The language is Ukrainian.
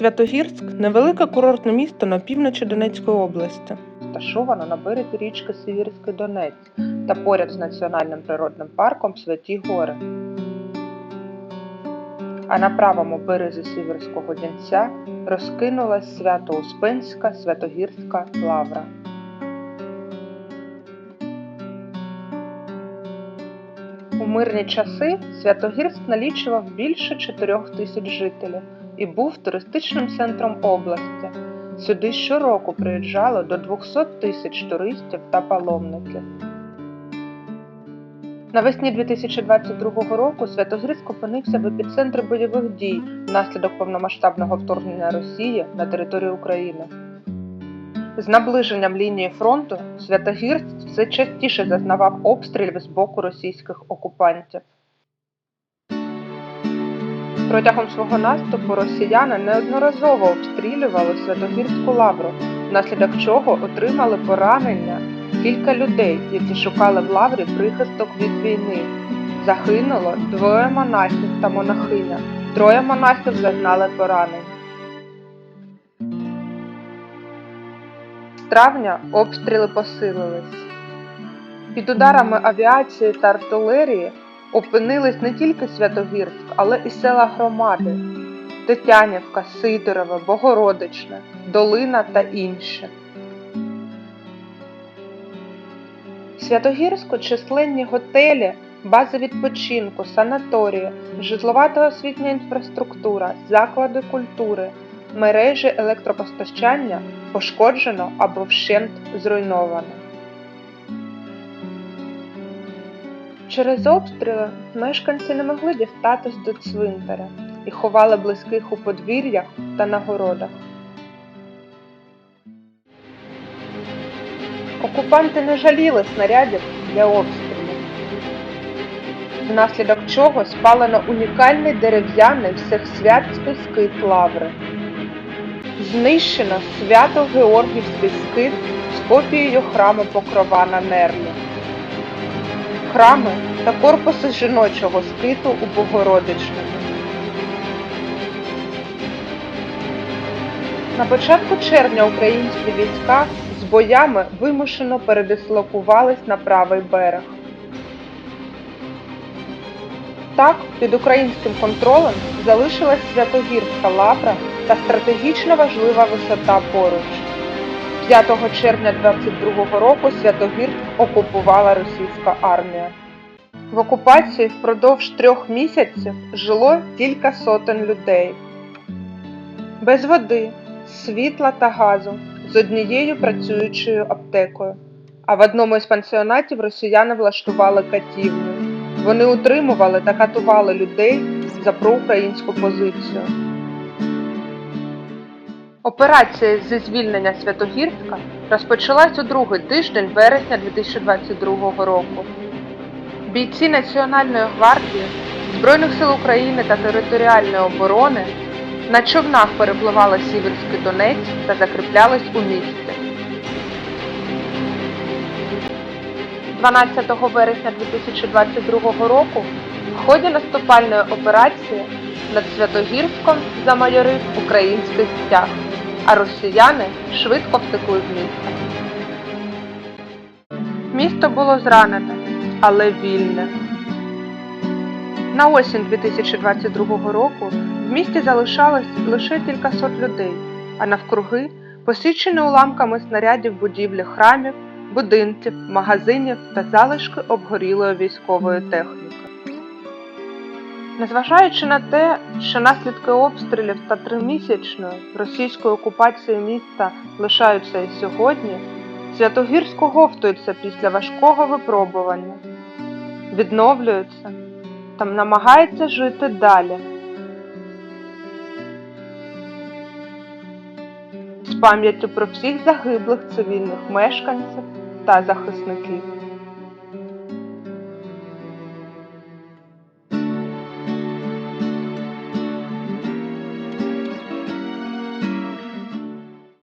Святогірськ невелике курортне місто на півночі Донецької області. Розташовано на березі річки Сивірський Донець та поряд з національним природним парком Святі Гори. А на правому березі Сіверського Дінця розкинулась Свято-Успенська Святогірська лавра. У мирні часи Святогірськ налічував більше 4 тисяч жителів і був туристичним центром області. Сюди щороку приїжджало до 200 тисяч туристів та паломників. Навесні 2022 року Святогірськ опинився в епіцентрі бойових дій внаслідок повномасштабного вторгнення Росії на територію України. З наближенням лінії фронту Святогірськ все частіше зазнавав обстрілів з боку російських окупантів. Протягом свого наступу росіяни неодноразово обстрілювали Святогірську лавру, внаслідок чого отримали поранення кілька людей, які шукали в лаврі прихисток від війни. Загинуло двоє монахів та монахиня, троє монахів зазнали поранень. З травня обстріли посилились. Під ударами авіації та артилерії опинились не тільки Святогірськ, але і села громади Тетянівка, Сидорове, Богородичне, Долина та інші. В Святогірську численні готелі, бази відпочинку, санаторії, житлова та освітня інфраструктура, заклади культури, мережі електропостачання пошкоджено або вщент зруйновано. Через обстріли мешканці не могли дістатись до цвинтаря і ховали близьких у подвір'ях та на городах. Окупанти не жаліли снарядів для обстрілів, внаслідок чого спалено унікальний дерев'яний всехсвятський скит лаври. Знищено свято-георгівський скит з копією храму Покрова на Нерлі храми та корпуси жіночого скиту у Богородичному. На початку червня українські війська з боями вимушено передислокувались на правий берег. Так, під українським контролем залишилась Святогірська лавра та стратегічно важлива висота поруч. 5 червня 22 року Святогірськ окупувала російська армія. В окупації впродовж трьох місяців жило кілька сотень людей. Без води, світла та газу, з однією працюючою аптекою. А в одному із пансіонатів росіяни влаштували катівню. Вони утримували та катували людей за проукраїнську позицію. Операція зі звільнення Святогірська розпочалась у другий тиждень вересня 2022 року. Бійці Національної гвардії, Збройних сил України та територіальної оборони на човнах перепливали Сіверський Донець та закріплялись у місті. 12 вересня 2022 року в ході наступальної операції над Святогірськом замайорив український стяг, а росіяни швидко втекли з міста. Місто було зранене, але вільне. На осінь 2022 року в місті залишалось лише кількасот людей, а навкруги посічені уламками снарядів будівлі храмів, будинків, магазинів та залишки обгорілої військової техніки. Незважаючи на те, що наслідки обстрілів та тримісячної російської окупації міста лишаються і сьогодні, Святогірськ оговтується після важкого випробування, відновлюється та намагається жити далі. З пам'яттю про всіх загиблих цивільних мешканців та захисників.